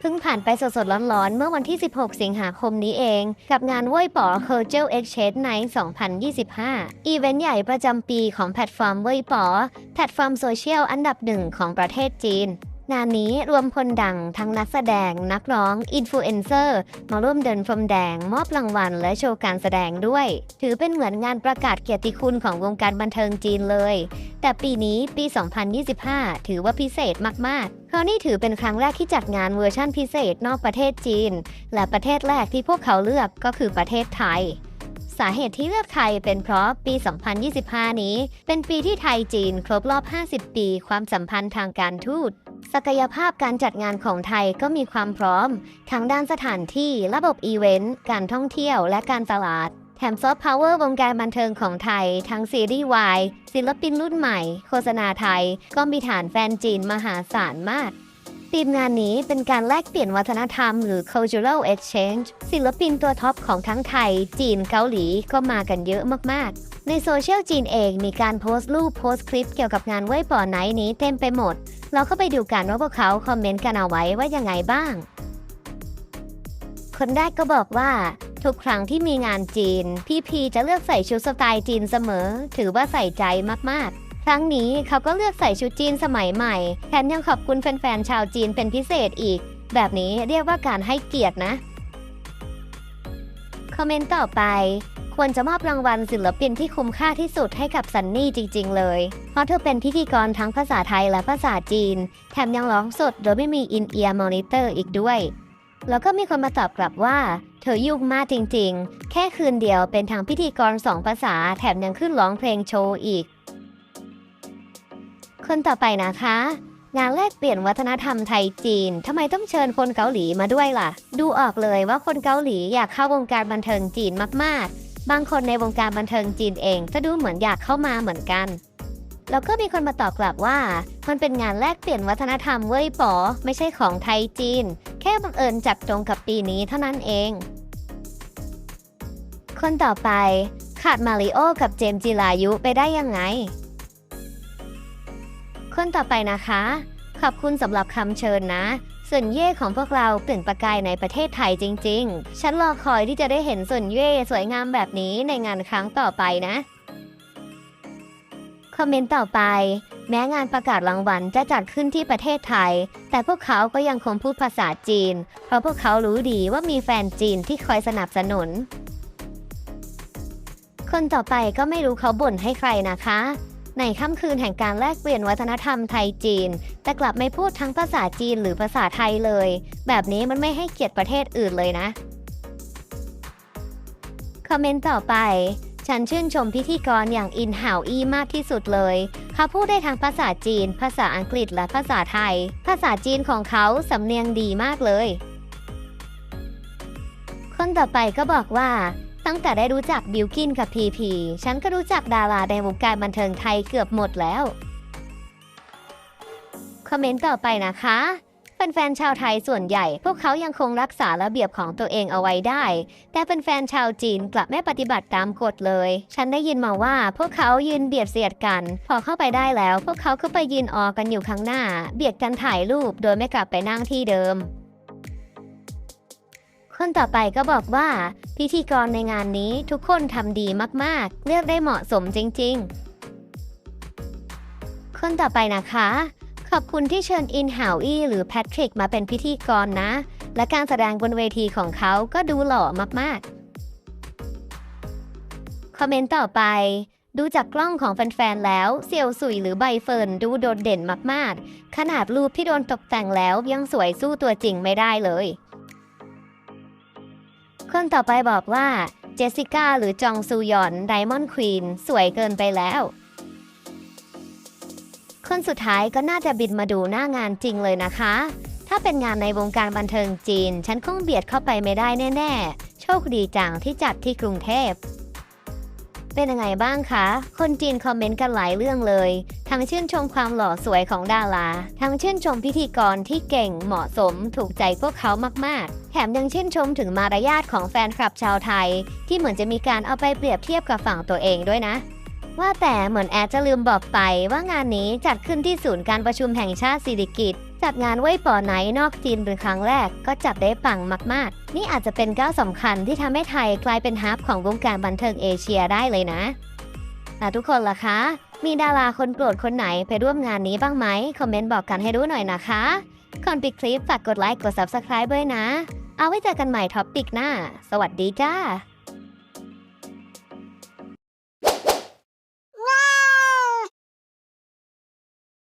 เพิ่งผ่านไปสดๆ ร้อนๆ เมื่อวันที่ 16 สิงหาคมนี้เอง กับงานว่ยป๋อ Cultural Exchange Night 2025 อีเวนต์ใหญ่ประจำปีของแพลตฟอร์มว่ยป๋อ แพลตฟอร์มโซเชียลอันดับหนึ่งของประเทศจีน งานนี้รวมคนดังทั้งนักแสดง นักร้อง อินฟลูเอนเซอร์ มาร่วมเดินพรมแดง มอบรางวัลและโชว์การแสดงด้วย ถือเป็นเหมือนงานประกาศเกียรติคุณของวงการบันเทิงจีนเลย แต่ปีนี้ปี 2025 ถือว่าพิเศษมากๆ เพราะนี่ถือเป็นครั้งแรกที่จัดงานเวอร์ชั่นพิเศษนอกประเทศจีน และประเทศแรกที่พวกเขาเลือกก็คือประเทศไทย สาเหตุที่เลือกไทยเป็นเพราะปี 2025 นี้ เป็นปีที่ไทยจีนครบรอบ 50 ปี ความสัมพันธ์ทางการทูต ศักยภาพการจัดงานของไทยก็มีความพร้อมทั้งด้านสถานที่ระบบอีเวนต์ การท่องเที่ยวและการตลาด แถมซอฟต์พาวเวอร์วงการบันเทิงของไทย ทั้งซีรีส์วายศิลปินรุ่นใหม่ โฆษณาไทย ก็มีฐานแฟนจีนมหาศาลมากทีมงานนี้เป็นการแลกเปลี่ยนวัฒนธรรมหรือ cultural exchange ศิลปินตัวท็อปของทั้งไทย จีนเกาหลีก็มากันเยอะมากๆ ในโซเชียลจีนเองมีการโพสต์รูปโพสต์คลิปเกี่ยวกับงานไว้ป่อไนนี้เต็มไปหมด เราก็ไปดูกันว่าพวกเขาคอมเมนต์กันเอาไว้ว่ายังไงบ้าง คนแรกก็บอกว่า ทุกครั้งที่มีงานจีน พี่พีจะเลือกใส่ชุดสไตล์จีนเสมอ ถือว่าใส่ใจมากๆครั้งนี้เขาก็เลือกใส่ชุดจีนสมัยใหม่แถมยังขอบคุณแฟนๆ ชาวจีนเป็นพิเศษอีก แบบนี้เรียกว่าการให้เกียรตินะ คอมเมนต์ต่อไป ควรจะมอบรางวัลศิลปินที่คุ้มค่าที่สุดให้กับซันนี่จริง ๆ เลย เพราะเธอเป็นพิธีกรทั้งภาษาไทยและภาษาจีน แถมยังร้องสดโดยไม่มีอินเอียร์มอนิเตอร์อีกด้วย แล้วก็มีคนมาตอบกลับว่า ธอยุ่งมากจริงๆ แค่คืนเดียวเป็นทั้งพิธีกรสองภาษาแถมยังขึ้นร้องเพลงโชว์อีก คนต่อไปนะคะ งานแลกเปลี่ยนวัฒนธรรมไทยจีนทำไมต้องเชิญคนเกาหลีมาด้วยล่ะ ดูออกเลยว่าคนเกาหลีอยากเข้าวงการบันเทิงจีนมากๆ บางคนในวงการบันเทิงจีนเองก็ดูเหมือนอยากเข้ามาเหมือนกัน แล้วก็มีคนมาตอบกลับว่า มันเป็นงานแลกเปลี่ยนวัฒนธรรมเว้ยป๋อไม่ใช่ของไทยจีนแค่บังเอิญจับตรงกับปีนี้เท่านั้นเอง คนต่อไป ขาดมาริโอกับเจมส์จิรายุไปได้ยังไง คนต่อไปนะคะ ขอบคุณสำหรับคำเชิญนะส่วนเย่ของพวกเราเปล่งประกายในประเทศไทยจริง ๆ ฉันรอคอยที่จะได้เห็นส่วนเย่สวยงามแบบนี้ในงานครั้งต่อไปนะ คอมเมนต์ต่อไป แม้งานประกาศรางวัลจะจัดขึ้นที่ประเทศไทย แต่พวกเขาก็ยังคงพูดภาษาจีน เพราะพวกเขารู้ดีว่ามีแฟนจีนที่คอยสนับสนุน คนต่อไปก็ไม่รู้เขาบ่นให้ใครนะคะ ในค่ำคืนแห่งการแลกเปลี่ยนวัฒนธรรมไทยจีน แต่กลับไม่พูดทั้งภาษาจีนหรือภาษาไทยเลย แบบนี้มันไม่ให้เกียรติประเทศอื่นเลยนะ คอมเมนต์ต่อไปฉันชื่นชมพิธีกรอย่างอินหาวอี้มากที่สุดเลย เขาพูดได้ทั้งภาษาจีน ภาษาอังกฤษและภาษาไทย ภาษาจีนของเขาสำเนียงดีมากเลย คนต่อไปก็บอกว่า ตั้งแต่ได้รู้จักบิลกินกับพีพี ฉันก็รู้จักดาราในวงการบันเทิงไทยเกือบหมดแล้ว คอมเมนต์ต่อไปนะคะแฟนๆชาวไทยส่วนใหญ่ พวกเขายังคงรักษาระเบียบของตัวเองเอาไว้ได้ แต่เป็นแฟนชาวจีนกลับไม่ปฏิบัติตามกฎเลย ฉันได้ยินมาว่าพวกเขายืนเบียดเสียดกัน พอเข้าไปได้แล้ว พวกเขาก็ไปยืนออกันอยู่ข้างหน้า เบียดกันถ่ายรูปโดยไม่กลับไปนั่งที่เดิม คนต่อไปก็บอกว่า พิธีกรในงานนี้ทุกคนทำดีมากๆ เลือกได้เหมาะสมจริงๆ คนต่อไปนะคะ ขอบคุณที่เชิญอินฮาวอี้หรือแพทริกมาเป็นพิธีกรนะ และการแสดงบนเวทีของเขาก็ดูหล่อมากๆ คอมเมนต์ต่อไปดูจากกล้องของแฟนๆ แล้ว เซียวสุยหรือใบเฟิร์นดูโดดเด่นมากๆ ขนาดรูปที่โดนตกแต่งแล้วยังสวยสู้ตัวจริงไม่ได้เลย คนต่อไปบอกว่าเจสสิก้าหรือจองซูยอนไดมอนด์ควีนสวยเกินไปแล้วคนสุดท้ายก็น่าจะบินมาดูหน้างานจริงเลยนะคะ ถ้าเป็นงานในวงการบันเทิงจีน ฉันคงเบียดเข้าไปไม่ได้แน่ ๆ โชคดีจังที่จัดที่กรุงเทพ เป็นยังไงบ้างคะ คนจีนคอมเมนต์กันหลายเรื่องเลย ทั้งชื่นชมความหล่อสวยของดารา ทั้งชื่นชมพิธีกรที่เก่งเหมาะสมถูกใจพวกเขามาก ๆ แถมยังชื่นชมถึงมารยาทของแฟนคลับชาวไทย ที่เหมือนจะมีการเอาไปเปรียบเทียบกับฝั่งตัวเองด้วยนะ ว่าแต่เหมือนแอดจะลืมบอกไปว่างานนี้จัดขึ้นที่ศูนย์การประชุมแห่งชาติสิริกิติ์จัดงานเว่ยป๋อไหนนอกจีนเป็นครั้งแรกก็จัดได้ปังมาก ๆ นี่อาจจะเป็นก้าวสำคัญที่ทำให้ไทยกลายเป็นฮับของวงการบันเทิงเอเชียได้เลยนะแล้วทุกคนล่ะคะ มีดาราคนโปรดคนไหนไปร่วมงานนี้บ้างไหมคอมเมนต์บอกกันให้รู้หน่อยนะคะก่อนปิดคลิปฝากกดไลค์กด Subscribe ด้วยนะ เอาไว้เจอกันใหม่ท็อปปิกหน้า สวัสดีจ้า